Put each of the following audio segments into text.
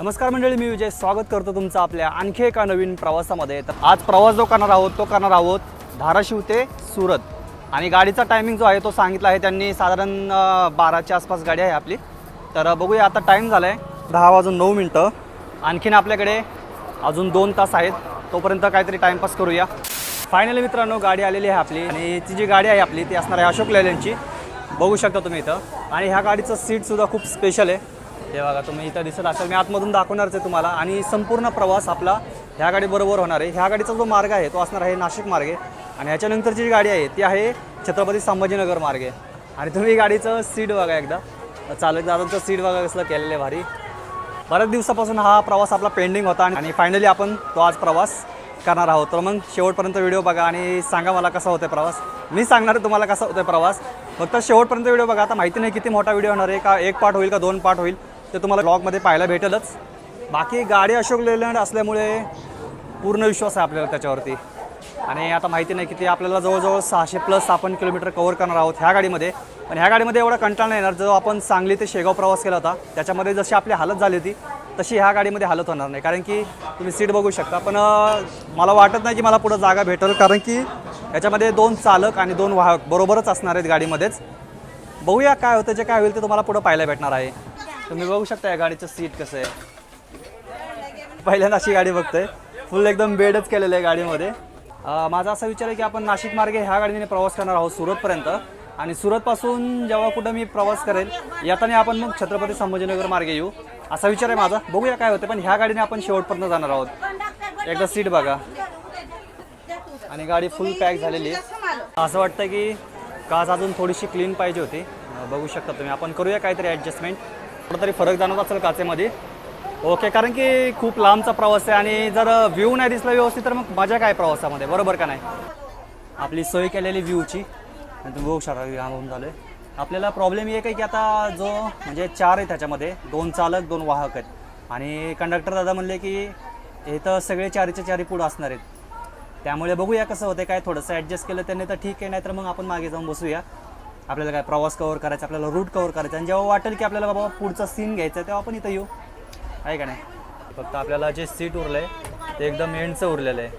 नमस्कार मंडळी मी विजय. स्वागत करतो तुमचं आपल्या आणखी एका नवीन प्रवासामध्ये. तर आज प्रवास जो करणार आहोत तो करणार आहोत धाराशिव ते सुरत. आणि गाडीचा टायमिंग जो आहे तो सांगितला आहे त्यांनी. साधारण बाराच्या आसपास गाडी आहे आपली. तर बघूया आता टाईम झाला आहे दहा वाजून नऊ मिनटं. आणखीन आपल्याकडे अजून दोन तास आहेत. तोपर्यंत काहीतरी टाईमपास करूया. फायनली मित्रांनो गाडी आलेली आहे आपली. आणि ती जी गाडी आहे आपली ती असणार आहे अशोक लेल्यांची बघू शकता तुम्ही इथं. आणि ह्या गाडीचं सीटसुद्धा खूप स्पेशल आहे. हे बघा तुम्ही इथं दिसत असाल. मी आतमधून दाखवणारच आहे तुम्हाला. आणि संपूर्ण प्रवास आपला ह्या गाडीबरोबर होणार आहे. ह्या गाडीचा जो मार्ग आहे तो असणार आहे नाशिक मार्गे. आणि ह्याच्यानंतरची जी गाडी आहे ती आहे छत्रपती संभाजीनगर मार्गे. आणि तुम्ही गाडीचं सीट बघा एकदा. चालक दादांचं सीट बघा कसलं केलेलं आहे भारी. बऱ्याच दिवसापासून हा प्रवास आपला पेंडिंग होता आणि फायनली आपण तो आज प्रवास करणार आहोत. तर मग शेवटपर्यंत व्हिडिओ बघा आणि सांगा मला कसा होतो प्रवास. मी सांगणार आहे तुम्हाला कसा होतो प्रवास. फक्त शेवटपर्यंत व्हिडिओ बघा. आता माहिती नाही किती मोठा व्हिडिओ होणार आहे का एक पार्ट होईल का दोन पार्ट होईल. ते तुम्हाला ब्लॉगमध्ये पाहायला भेटेलच. बाकी गाडी अशोक लेलँड असल्यामुळे पूर्ण विश्वास आहे आपल्याला त्याच्यावरती. आणि आता माहिती नाही किती आपल्याला जवळजवळ सहाशे प्लस आपण किलोमीटर कव्हर करणार आहोत ह्या गाडीमध्ये. पण ह्या गाडीमध्ये एवढा कंटाळा नाही येणार. जो आपण सांगली ते शेगाव प्रवास केला होता त्याच्यामध्ये जशी आपली हालत झाली होती तशी ह्या गाडीमध्ये हालत होणार नाही. कारण की तुम्ही सीट बघू शकता. पण मला वाटत नाही की मला पुढं जागा भेटेल. कारण की याच्यामध्ये दोन चालक आणि दोन वाहक बरोबरच असणार आहेत गाडीमध्येच. बघूया काय होतं जे काय होईल ते तुम्हाला पुढं पाहायला भेटणार आहे. तुम्ही बघू शकता या गाडीचं सीट कसं आहे. पहिल्यांदा अशी गाडी बघतोय. फुल एकदम बेडच केलेलं आहे गाडीमध्ये. माझा असा विचार आहे की आपण नाशिक मार्गे ह्या गाडीने प्रवास करणार आहोत सुरतपर्यंत. आणि सुरतपासून जेव्हा कुठं मी प्रवास करेल येताना आपण मग छत्रपती संभाजीनगर मार्गे येऊ. असा विचार आहे माझा. बघूया काय होतं पण ह्या गाडीने आपण शेवटपर्यंत जाणार आहोत. एकदा सीट बघा. आणि गाडी फुल पॅक झालेली आहे. असं वाटतं की काच अजून थोडीशी क्लीन पाहिजे होती. बघू शकता तुम्ही. आपण करूया काहीतरी ॲडजस्टमेंट कुठंतरी तरी फरक जाणवत असेल काचेमध्ये. ओके कारण की खूप लांबचा प्रवास आहे आणि जर व्ह्यू नाही दिसला व्यवस्थित तर मग मजा काय प्रवासामध्ये? बरोबर का नाही? आपली सोय केलेली व्ह्यूची. तुम्ही बघू शकता व्ह्यू होऊन झालं आपल्याला प्रॉब्लेम एक आहे की आता जो म्हणजे चार आहे त्याच्यामध्ये. दोन चालक दोन वाहक आहेत. आणि कंडक्टर दादा म्हणले की इथं सगळे चारीच्या चारी पुढं असणार आहेत. त्यामुळे बघूया कसं होतं काय थोडंसं ॲडजस्ट केलं त्यांनी तर ठीक आहे नाही तर मग आपण मागे जाऊन बसूया. आपल्याला काय प्रवास कवर करायचा आपल्याला रूट कवर करायचा. आणि जेव्हा वाटेल की आपल्याला बाबा पुढचा सीन घ्यायचा तेव्हा आपण इथं येऊ. आहे का नाही? फक्त आपल्याला जे सीट उरलं आहे ते एकदम एंडचं उरलेलं आहे.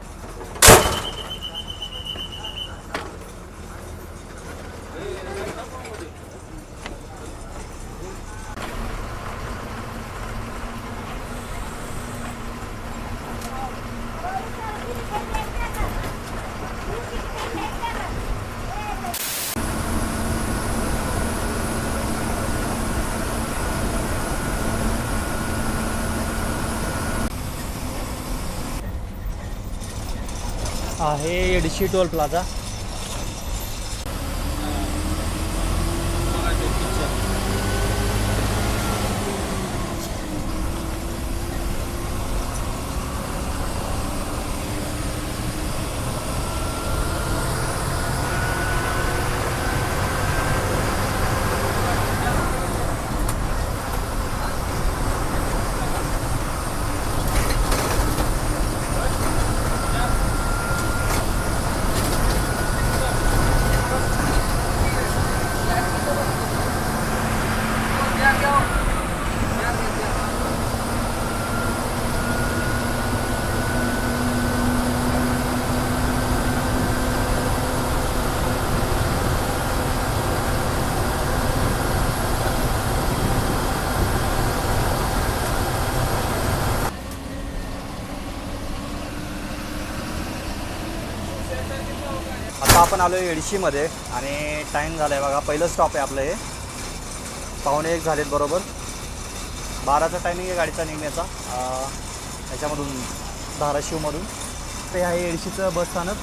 आहे एडशी टोल प्लाझा आता आपण आलो आहे एडशीमध्ये आणि टाईम झाला आहे बघा पहिलं स्टॉप आहे आपलं हे. पाहुणे एक झालेत बरोबर. बाराचा टायमिंग आहे गाडीचा निघण्याचा याच्यामधून धाराशिवमधून. ते आहे एडशीचं बस स्थानक.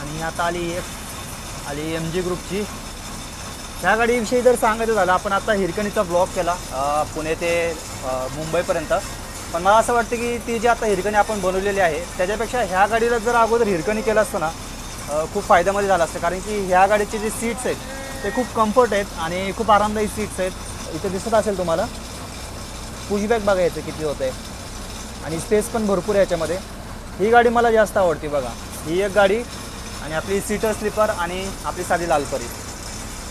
आणि आता आली एक आली एम जी ग्रुपची. ह्या गाडीविषयी जर सांगायचं झालं आपण आता हिरकणीचा ब्लॉग केला पुणे ते मुंबईपर्यंत. पण मला असं वाटतं की ती जी आता हिरकणी आपण बनवलेली आहे त्याच्यापेक्षा ह्या गाडीला जर अगोदर हिरकणी केलं असतं ना खूप फायद्यामध्ये झालं असतं. कारण की ह्या गाडीचे जे सीट्स आहेत ते खूप कम्फर्ट आहेत आणि खूप आरामदायी सीट्स आहेत. इथे दिसत असेल तुम्हाला. पुशबॅक बघायचं किती होतं. आहे आणि स्पेस पण भरपूर आहे याच्यामध्ये. ही गाडी मला जास्त आवडते बघा. ही एक गाडी आणि आपली सीटर स्लीपर आणि आपली साधी लालपरी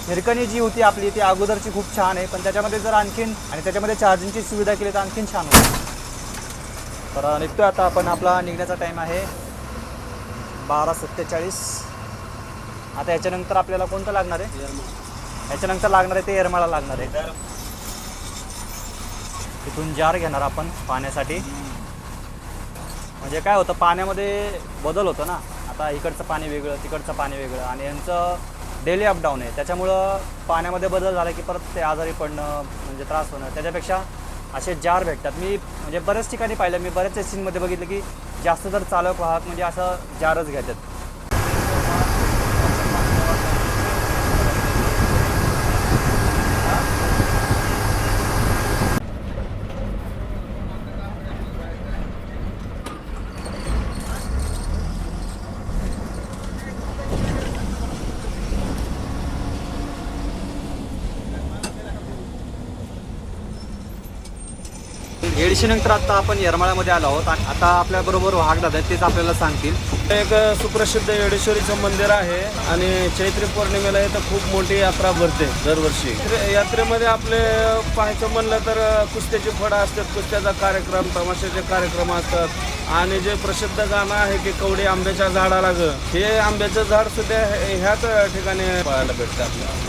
हिरकणी जी होती आपली ती अगोदरची खूप छान आहे. पण त्याच्यामध्ये जर आणखीन आणि त्याच्यामध्ये चार्जिंगची सुविधा केली तर आणखीन छान होती तर निघतोय आता आपण. आपला निघण्याचा टाईम आहे. बारा सत्तेचाळीस. आता याच्यानंतर आपल्याला कोणतं लागणार आहे? याच्यानंतर लागणार आहे ते येरमाळा लागणार आहे. तिथून जार घेणार आपण पाण्यासाठी. म्हणजे काय होतं पाण्यामध्ये बदल होतो ना. आता इकडचं पाणी वेगळं तिकडचं पाणी वेगळं आणि यांचं डेली अपडाऊन आहे. त्याच्यामुळं पाण्यामध्ये बदल झाला की परत ते आजारी पडणं म्हणजे त्रास होणं त्याच्यापेक्षा असे जार भेटतात. मी म्हणजे बऱ्याच ठिकाणी पाहिलं मी बऱ्याच सीनमध्ये बघितलं की जास्त तर चालक वाहक म्हणजे असं जारच घेतात येडशी नंतर आता आपण येरमाळ्यामध्ये आलो आहोत. आणि आता आपल्याबरोबर वाहक दादा आहेत तेच आपल्याला सांगतील. एक सुप्रसिद्ध येडेश्वरीचं मंदिर आहे आणि चैत्री पौर्णिमेला इथं खूप मोठी यात्रा भरते दरवर्षी. यात्रे- यात्रेमध्ये आपले पाहायचं म्हणलं तर कुस्त्याची फळं असतात कुस्त्याचा कार्यक्रम तमाशाचे कार्यक्रम असतात. आणि जे प्रसिद्ध गाणं आहे की कवडी आंब्याच्या झाडाला ग हे आंब्याचं झाड सुद्धा ह्याच ठिकाणी पाहायला भेटतं आपल्याला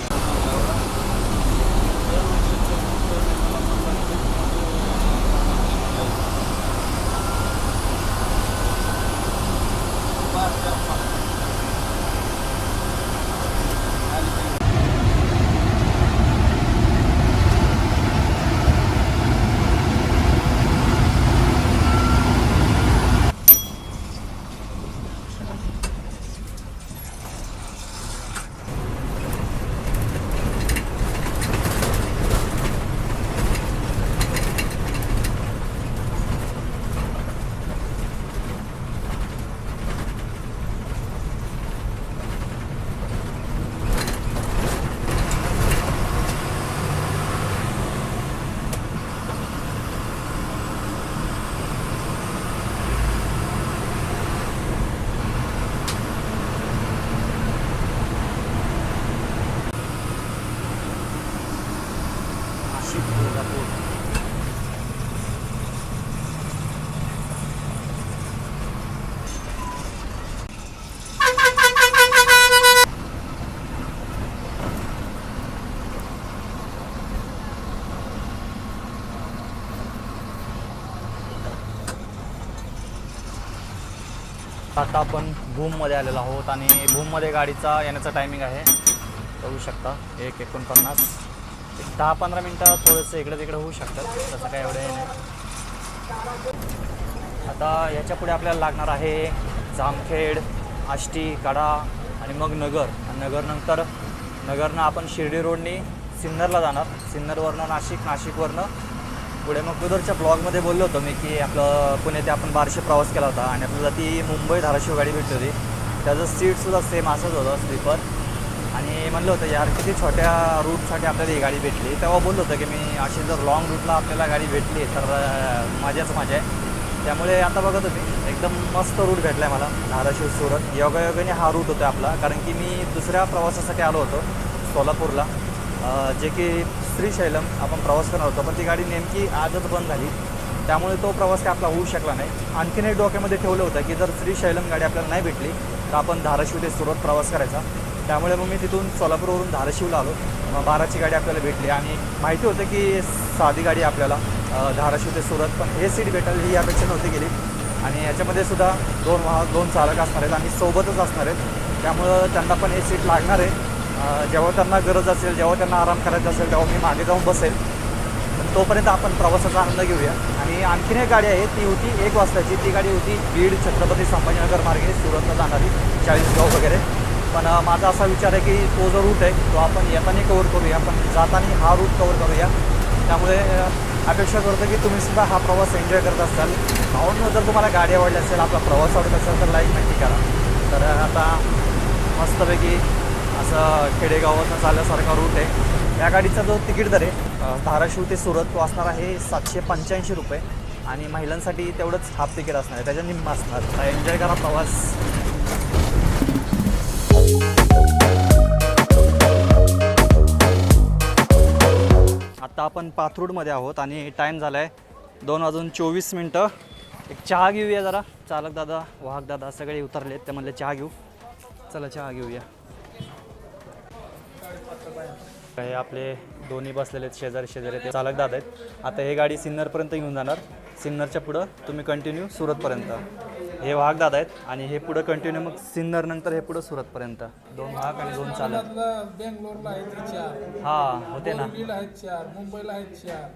नाशिक तुळजापूर आता आपण भूममध्ये आलेलो आहोत आणि भूममध्ये गाडीचा येण्याचा टायमिंग आहे. बघू शकता एक एकोणपन्नास. एक दहा पंधरा मिनटं थोडंसं इकडे तिकडे होऊ शकतात तसं काय एवढं नाही. आता याच्यापुढे आपल्याला लागणार आहे जामखेड आष्टी कडा आणि मग नगर. आणि नगरनंतर नगरनं आपण शिर्डी रोडनी सिन्नरला जाणार. सिन्नरवरनं नाशिक नाशिकवरनं पुढे मग कुदरच्या ब्लॉगमध्ये बोललो होतो मी की आपलं पुणे ते आपण बारशे प्रवास केला होता आणि आपल्याला ती मुंबई धाराशिव गाडी भेटली होती. त्याचं सीटसुद्धा सेम असंच होतं स्लीपर आणि म्हणलं होतं यार किती छोट्या रूटसाठी आपल्याला ही गाडी भेटली. तेव्हा बोललो होतं की मी अशी जर लॉंग रूटला आपल्याला गाडी भेटली तर माझ्याच मजाच मजा आहे. त्यामुळे आता बघत होते एकदम मस्त रूट भेटला आहे मला धाराशिव सुरत. योगायोगाने हा रूट होता आपला. कारण की मी दुसऱ्या प्रवासासाठी आलो होतो सोलापूरला. जे की श्रीशैलम आपण प्रवास करणार होतो. पण ती गाडी नेमकी आजच बंद झाली. त्यामुळे तो प्रवास काय आपला होऊ शकला नाही. आणखीन एक डोक्यामध्ये ठेवलं होतं की जर श्रीशैलम गाडी आपल्याला नाही भेटली तर आपण धाराशिव ते सुरत प्रवास करायचा. त्यामुळे मग मी तिथून सोलापूरवरून धाराशिवला आलो. बाराची गाडी आपल्याला भेटली आणि माहिती होतं की साधी गाडी आपल्याला धाराशिव ते सुरत पण हे सीट भेटेल ही अपेक्षा नव्हती गेली आणि याच्यामध्ये सुद्धा दोन वाहक दोन चालक असणार आहेत आणि सोबतच असणार आहेत. त्यामुळं त्यांना पण हे सीट लागणार आहे. जेव्हा त्यांना गरज असेल जेव्हा त्यांना आराम करायचा असेल तेव्हा मी मागे जाऊन बसेल. पण तोपर्यंत आपण प्रवासाचा आनंद घेऊया. आणि आणखीन एक गाडी आहे ती होती एक वाजताची. ती गाडी होती बीड छत्रपती संभाजीनगर मार्गे. सुरतला जाणारी चाळीसगाव वगैरे. पण माझा असा विचार आहे की तो जो रूट आहे तो आपण येताना कवर करूया. पण जाताना हा रूट कवर करूया. त्यामुळे अपेक्षा करतो की तुम्ही सुद्धा हा प्रवास एन्जॉय करत असाल. भावून जर तुम्हाला गाडी आवडली असेल आपला प्रवास आवडत असेल तर लाईक नक्की करा. तर आता मस्तपैकी असं खेडेगावातनं चालल्यासारखा रूट आहे. या गाडीचा जो तिकीट दर आहे धाराशिव ते सुरत तो असणार आहे सातशे पंच्याऐंशी रुपये. आणि महिलांसाठी तेवढंच हाफ तिकीट असणार आहे. त्याच्या निम्मा असणार. एन्जॉय करा प्रवास. आत्ता आपण पाथरूडमध्ये आहोत आणि टाईम झाला आहे दोन वाजून चोवीस मिनटं. एक चहा घेऊया जरा. चालक दादा वाहक दादा सगळे उतरले ते म्हणले चहा घेऊ. चला चहा घेऊया. हे आपले दोन्ही बसलेले आहेत शेजारी शेजारी ते चालक दादा आहेत. आता हे गाडी सिन्नरपर्यंत घेऊन जाणार. सिन्नरच्या पुढं तुम्ही कंटिन्यू सुरतपर्यंत. हे वाहक दादा आहेत आणि हे पुढं कंटिन्यू मग सिन्नर नंतर हे पुढं सुरतपर्यंत. दोन वाहक आणि दोन चालक. बेंगलोरला आहेत ते चार. हा होते ना. दिल्लीला आहेत चार मुंबईला आहेत चार.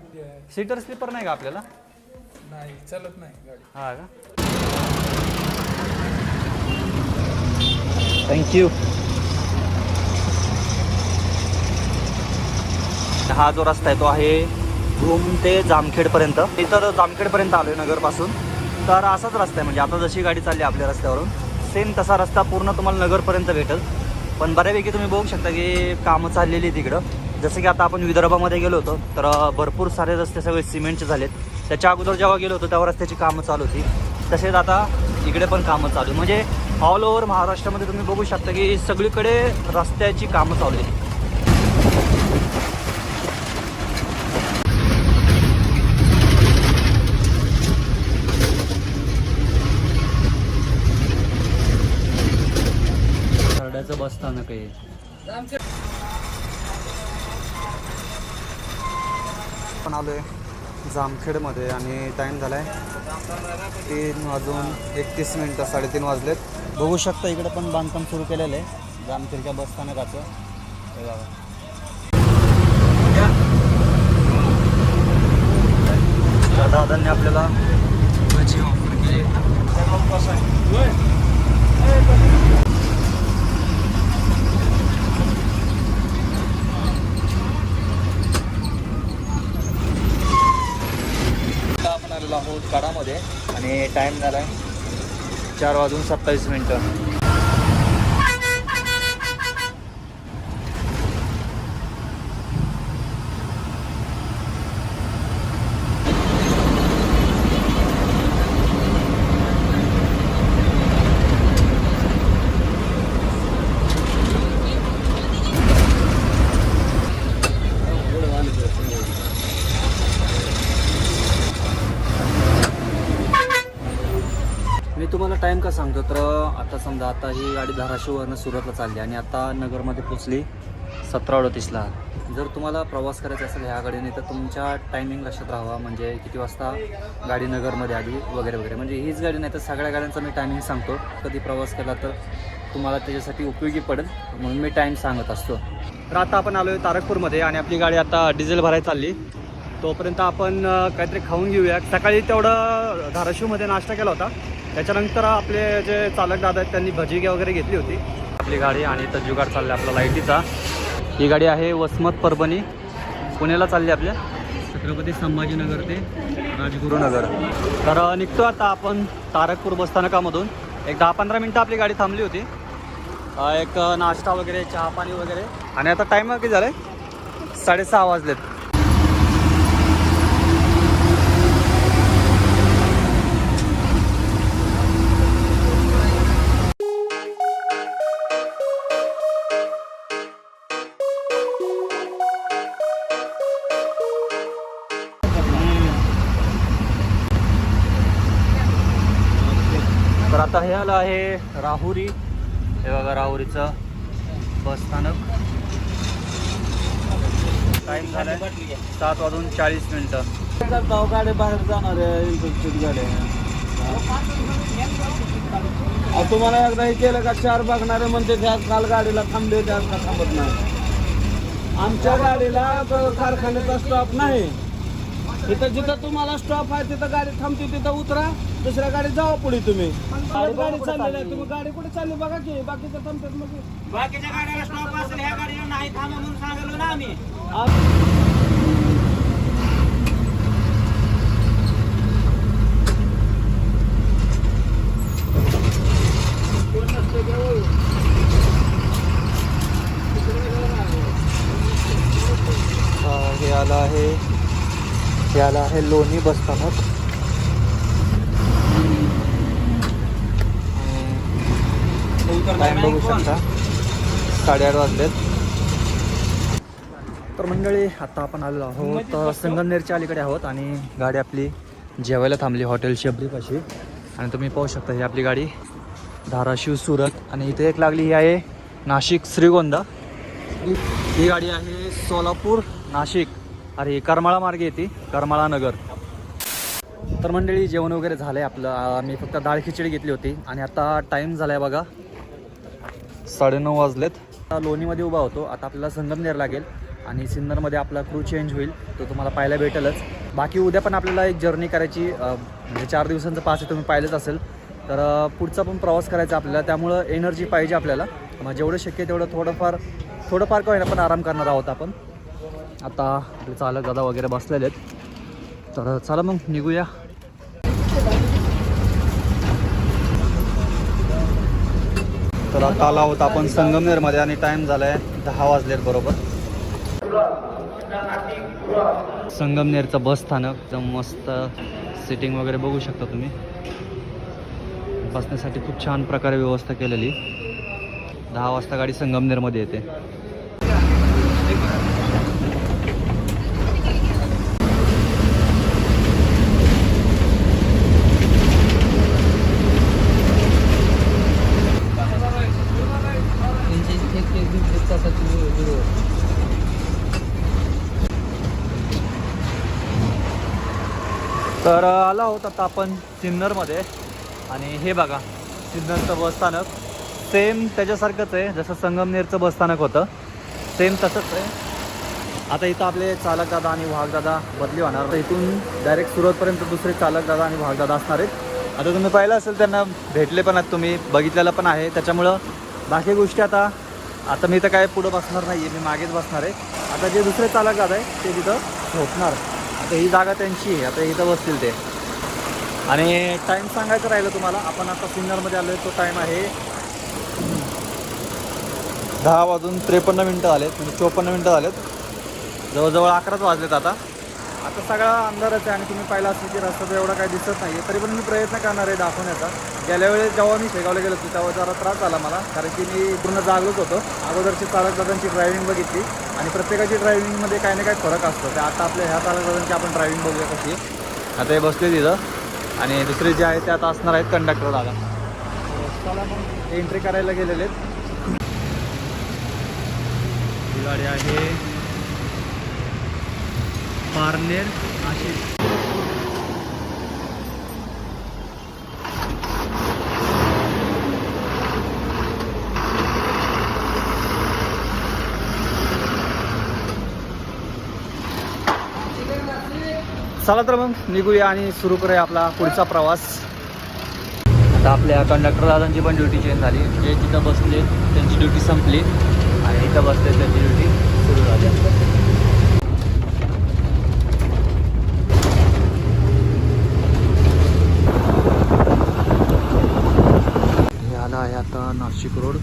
सीटर स्लीपर नाही का आपल्याला? नाही चालत नाही गाडी. हा का? थँक्यू हा जो रस्ता आहे तो आहे घुम ते जामखेडपर्यंत. इथं जामखेडपर्यंत आलो आहे नगरपासून. तर असाच रस्ता आहे. म्हणजे आता जशी गाडी चालली आपल्या रस्त्यावरून सेम तसा रस्ता पूर्ण तुम्हाला नगरपर्यंत भेटेल. पण बऱ्यापैकी तुम्ही बघू शकता की कामं चाललेली तिकडं जसं की आता आपण विदर्भामध्ये गेलो होतो तर भरपूर सारे रस्ते सगळे सिमेंटचे झालेत. त्याच्या अगोदर जेव्हा गेलो होतो तेव्हा रस्त्याची कामं चालू होती. तसेच आता इकडे पण कामं चालू म्हणजे ऑल ओव्हर महाराष्ट्रामध्ये तुम्ही बघू शकता की सगळीकडे रस्त्याची कामं चालू आहेत. ओके पण आलो आहे जामखेडमध्ये आणि टाईम झाला आहे तीन वाजून एकतीस मिनटं साडेतीन वाजलेत. बघू शकता इकडे पण बांधकाम सुरू केलेलं आहे. जामखेडच्या बसस्थानकाचं हे बघा. दादांनी आपल्याला भजी ऑफर केली आलेलो आहोत काडामध्ये आणि टाईम झाला आहे चार वाजून सत्तावीस मिनटं मी तुम्हाला टाईम का सांगतो तर आता समजा आता ही गाडी धाराशिववरनं सुरतला चालली आणि आता नगरमध्ये पोचली सतरा अडतीसला. जर तुम्हाला प्रवास करायचा असेल ह्या गाडीने तर तुमच्या टायमिंग लक्षात राहावा. म्हणजे किती वाजता गाडी नगरमध्ये आली वगैरे वगैरे. म्हणजे हीच गाडी नाही तर सगळ्या गाड्यांचा मी टायमिंग सांगतो. कधी प्रवास केला तर तुम्हाला त्याच्यासाठी उपयोगी पडेल. म्हणून मी टाईम सांगत असतो. तर आता आपण आलो आहे तारकपूरमध्ये आणि आपली गाडी आता डिझेल भरायला चालली. तोपर्यंत आपण काहीतरी खाऊन घेऊया. सकाळी तेवढं धाराशिवमध्ये नाश्ता केला होता. त्याच्यानंतर आपले जे चालक दादा आहेत त्यांनी भजी वगैरे घेतली होती. आपली गाडी आणि इथं जुगाड चालला आपला लाईटीचा. ही गाडी आहे वसमत परभणी पुण्याला चालली आपल्या. छत्रपती संभाजीनगर ते राजगुरुनगर. तर निघतो आता आपण तारकपूर बसस्थानकामधून. एक दहा पंधरा मिनटं आपली गाडी थांबली होती. एक नाश्ता वगैरे चहा पाणी वगैरे. आणि आता टाईम किती झालं आहे साडेसहा वाजलेत. हे आलं आहे राहुरी. हे बघा राहुरीचं बस स्थानक टाईम झालाय सात वाजून चाळीस मिनिटं. गाडी बाहेर जाणार आहे इलेक्ट्रिक गाड्या तुम्हाला एकदा हे केलं का? चार बघणारे म्हणते त्या काल गाडीला थांबले त्या का थांबत नाही. आमच्या गाडीला कारखान्याचा स्टॉप नाही. तिथं जिथं तुम्हाला स्टॉप आहे तिथं गाडी थांबते तिथं उतरा. दुसऱ्या गाडी जावा पुढे तुम्ही. गाडी गाडी चाललेली आहे तुम्ही गाडी कुठे चालली बघा की बाकीचं थांबतात मग. बाकीच्या गाड्याला स्टॉप असेल ह्या गाडीला नाही थांबा म्हणून सांगलो ना आम्ही अ, हे आलं आहे याला आहे. लोणी बसस्थानक टाईम बघू शकता. साडेआठ वाजलेत. तर मंडळी आता आपण आलेलो आहोत संगमनेरच्या अलीकडे आहोत आणि गाडी आपली जेवायला थांबली हॉटेल शबरीपाशी आणि तुम्ही पाहू शकता ही आपली गाडी. धाराशिव सुरत आणि इथे एक लागली ही आहे नाशिक श्रीगोंदा. ही गाडी आहे सोलापूर नाशिक. अरे करमाळा मार्गे येते करमाळा नगर. तर मंडळी जेवण वगैरे झालं आहे आपलं मी फक्त डाळ खिचडी घेतली होती. आणि आता टाईम झाला आहे बघा. साडेनऊ वाजलेत. आता लोणीमध्ये उभा होतो. आता आपल्याला संगमनेर लागेल. आणि सिन्नरमध्ये आपला क्रू चेंज होईल. तो तुम्हाला पाहायला भेटेलच. बाकी उद्या पण आपल्याला एक जर्नी करायची म्हणजे चार दिवसांचं पास आहे. तुम्ही पाहिलंच असेल. तर पुढचा पण प्रवास करायचा आपल्याला. त्यामुळं एनर्जी पाहिजे आपल्याला. मग जेवढं शक्य तेवढं थोडंफार थोडंफार का होईना पण आराम करणार आहोत आपण. आता आपले चालक दादा वगैरे बसलेले आहेत. तर चला मग निघूया. तर आता आला आहोत आपण संगमनेरमध्ये आणि टाइम झालाय दहा वाजलेत बरोबर. संगमनेरचं बस स्थानक एकदम मस्त सिटिंग वगैरे बघू शकता तुम्ही. बसण्यासाठी खूप छान प्रकारे व्यवस्था केलेली. दहा वाजता गाडी संगमनेरमध्ये येते. तर आला आलो आहोत आता आपण सिन्नरमध्ये. आणि हे बघा सिन्नरचं बसस्थानक सेम त्याच्यासारखंच आहे जसं संगमनेरचं बसस्थानक होतं. सेम तसंच आहे. आता इथं आपले चालक दादा आणि वाहकदादा बदली होणार. तर इथून डायरेक्ट सुरतपर्यंत दुसरे चालक दादा आणि वाहकदादा असणार आहेत. आता तुम्ही पाहिलं असेल त्यांना भेटले पण आहेत तुम्ही बघितलेलं पण आहे. त्याच्यामुळं बाकी गोष्टी आता आता मी तर काय पुढं बसणार नाही आहे मी मागेच बसणार आहे. आता जे दुसरे चालक दादा आहे ते तिथं झोपणार. आता ही जागा त्यांची आहे. आता इथं बसतील ते. आणि टाईम सांगायचं राहिलं तुम्हाला आपण आता सिन्नरमध्ये आलो आहे तो टाईम आहे दहा वाजून त्रेपन्न मिनटं झालेत म्हणजे चोपन्न मिनटं झालेत. जवळजवळ अकराच वाजलेत आता. आता सगळा अंधारच आहे आणि तुम्ही पाहिला असेल की रस्ता एवढा काही दिसत नाही आहे तरी पण मी प्रयत्न करणार आहे दाखवण्याचा. गेल्या वेळेस जेव्हा मी शेगावला गेलो होतो तेव्हा जरा त्रास झाला मला कारण की मी पूर्ण जागलोच होतो. अगोदरची चालक दादांची ड्रायव्हिंग बघितली आणि प्रत्येकाची ड्रायव्हिंगमध्ये काही ना काही फरक असतो. ते आता आपल्या ह्या चालक दादांची आपण ड्रायव्हिंग बघूया कशी. आता हे बसले तिथं आणि दुसरे जे आहेत ते आता असणार आहेत कंडक्टर दादा. चला मग एंट्री करायला गेलेले आहेत. गाडी आहे. पारनेर नाशिक चला तर मग निघूया आणि सुरू करूया आपला पुढचा प्रवास. आता आपल्या कंडक्टर दादांची पण ड्युटी चेंज झाली. जे तिथं बसले त्यांची ड्युटी संपली. आणि इथं बसले त्यांची ड्युटी सुरू झाली हे आला आहे आता नाशिक रोड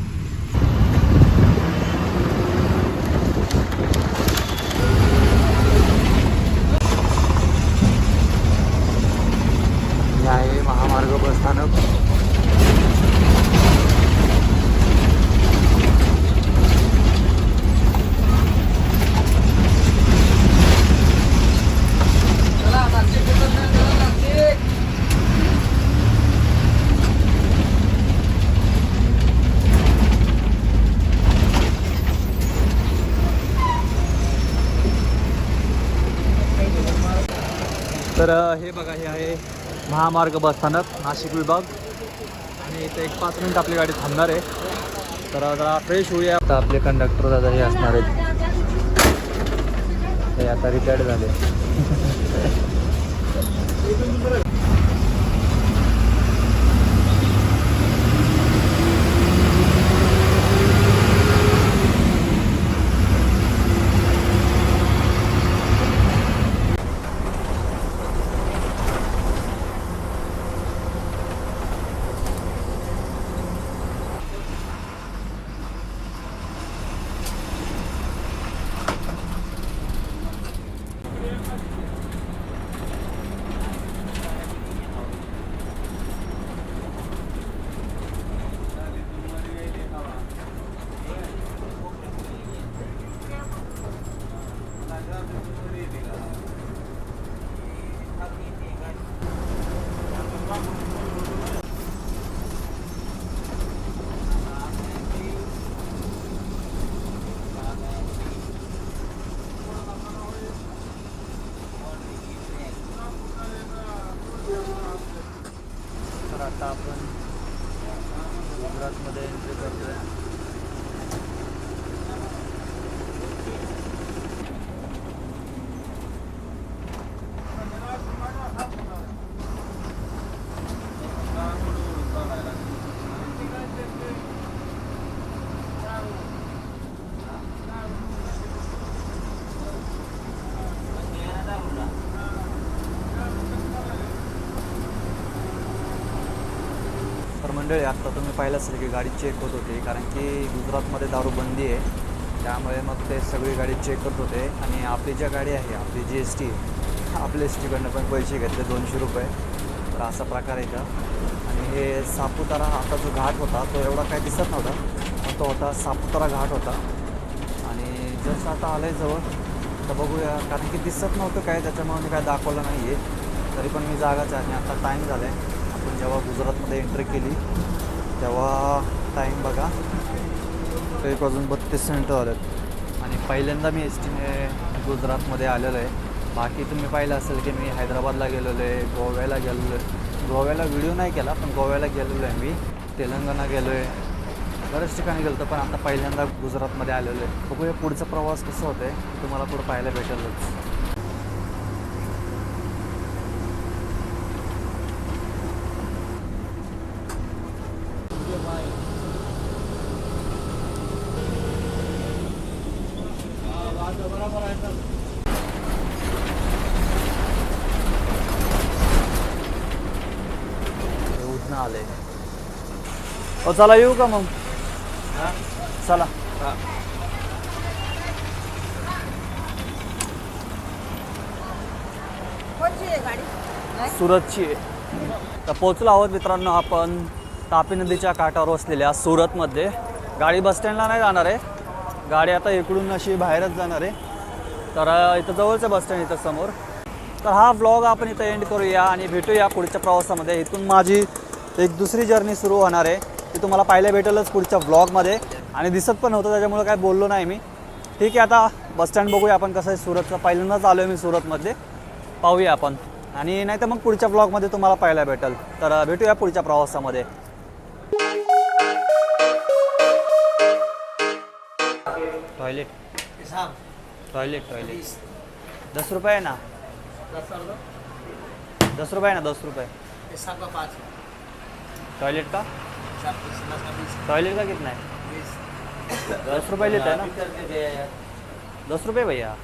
हे आहे महामार्ग बसस्थानक तर अ, हे बघा हे आहे महामार्ग बसस्थानक नाशिक विभाग. आणि इथे एक पाच मिनिट आपली गाडी थांबणार आहे. तर जरा फ्रेश होऊया. आता आपले कंडक्टर दादा हे असणार आहेत. हे आता रिटायर्ड झाले. आता आपण गुजरातमध्ये एंट्री करतो आहे मंडळी आत्ता तुम्ही पाहिलं असेल की गाडी चेक होत होती कारण की गुजरातमध्ये दारूबंदी आहे. त्यामुळे मग ते सगळी गाडी चेक करत होते. आणि आपली ज्या गाडी आहे आपली जी एस टी आपल्या एस टीकडनं पण पैसे घेतले दोनशे रुपये. तर असा प्रकार आहे का आणि हे सापुतारा आता जो घाट होता तो एवढा काही दिसत नव्हता तो होता सापुतारा घाट होता. आणि जस्ट आता आलं आहे जवळ. तर बघूया कारण की दिसत नव्हतं काय त्याच्यामुळे मी काय दाखवलं नाही आहे तरी पण मी जागाच आहे आणि आता टाईम झाला आहे जेव्हा गुजरातमध्ये एंट्री केली तेव्हा टाईम बघा एक वाजून बत्तीस मिनटं झालेत आणि पहिल्यांदा मी एस टीने गुजरातमध्ये आलेलो आहे. बाकी तुम्ही पाहिलं असेल की मी हैदराबादला गेलेलो आहे गोव्याला गेलेलो आहे. गोव्याला व्हिडिओ नाही केला पण गोव्याला गेलेलो आहे मी. तेलंगणा गेलो आहे. बऱ्याच ठिकाणी गेलो पण आता पहिल्यांदा गुजरातमध्ये आलेलो आहे. बघूया पुढचा प्रवास कसं होतं आहे तुम्हाला पुढं पाहायला भेटेलच उठणं आले हो चला येऊ का मग चला सुरतची आहे. तर पोचलो आहोत मित्रांनो आपण तापी नदीच्या काठावर वसलेल्या सुरतमध्ये. गाडी बसस्टँडला नाही जाणार आहे. गाडी आता इकडून अशी बाहेरच जाणार आहे. तर इथं जवळचं बसस्टँड इथं समोर. तर हा व्लॉग आपण इथं एंड करूया आणि भेटूया पुढच्या प्रवासामध्ये. इथून माझी एक दुसरी जर्नी सुरू होणार आहे. ती तुम्हाला पाहायला भेटेलच पुढच्या व्लॉगमध्ये आणि दिसत पण होतं त्याच्यामुळे काय बोललो नाही मी. ठीक आहे आता बसस्टँड बघूया आपण कसं आहे सुरतचं. पहिल्यांदाच आलो आहे मी सुरतमध्ये. पाहूया आपण. आणि नाही तर मग पुढच्या ब्लॉगमध्ये तुम्हाला पाहायला भेटेल. तर भेटूया पुढच्या प्रवासामध्ये. टॉयलेट टॉयलेट टॉयलेट दस रुपये आहे ना? दस रुपये आहे ना दस रुपये? टॉयलेट का? टॉयलेट का कितना है? दस रुपये लेता है ना? दस रुपये भैया।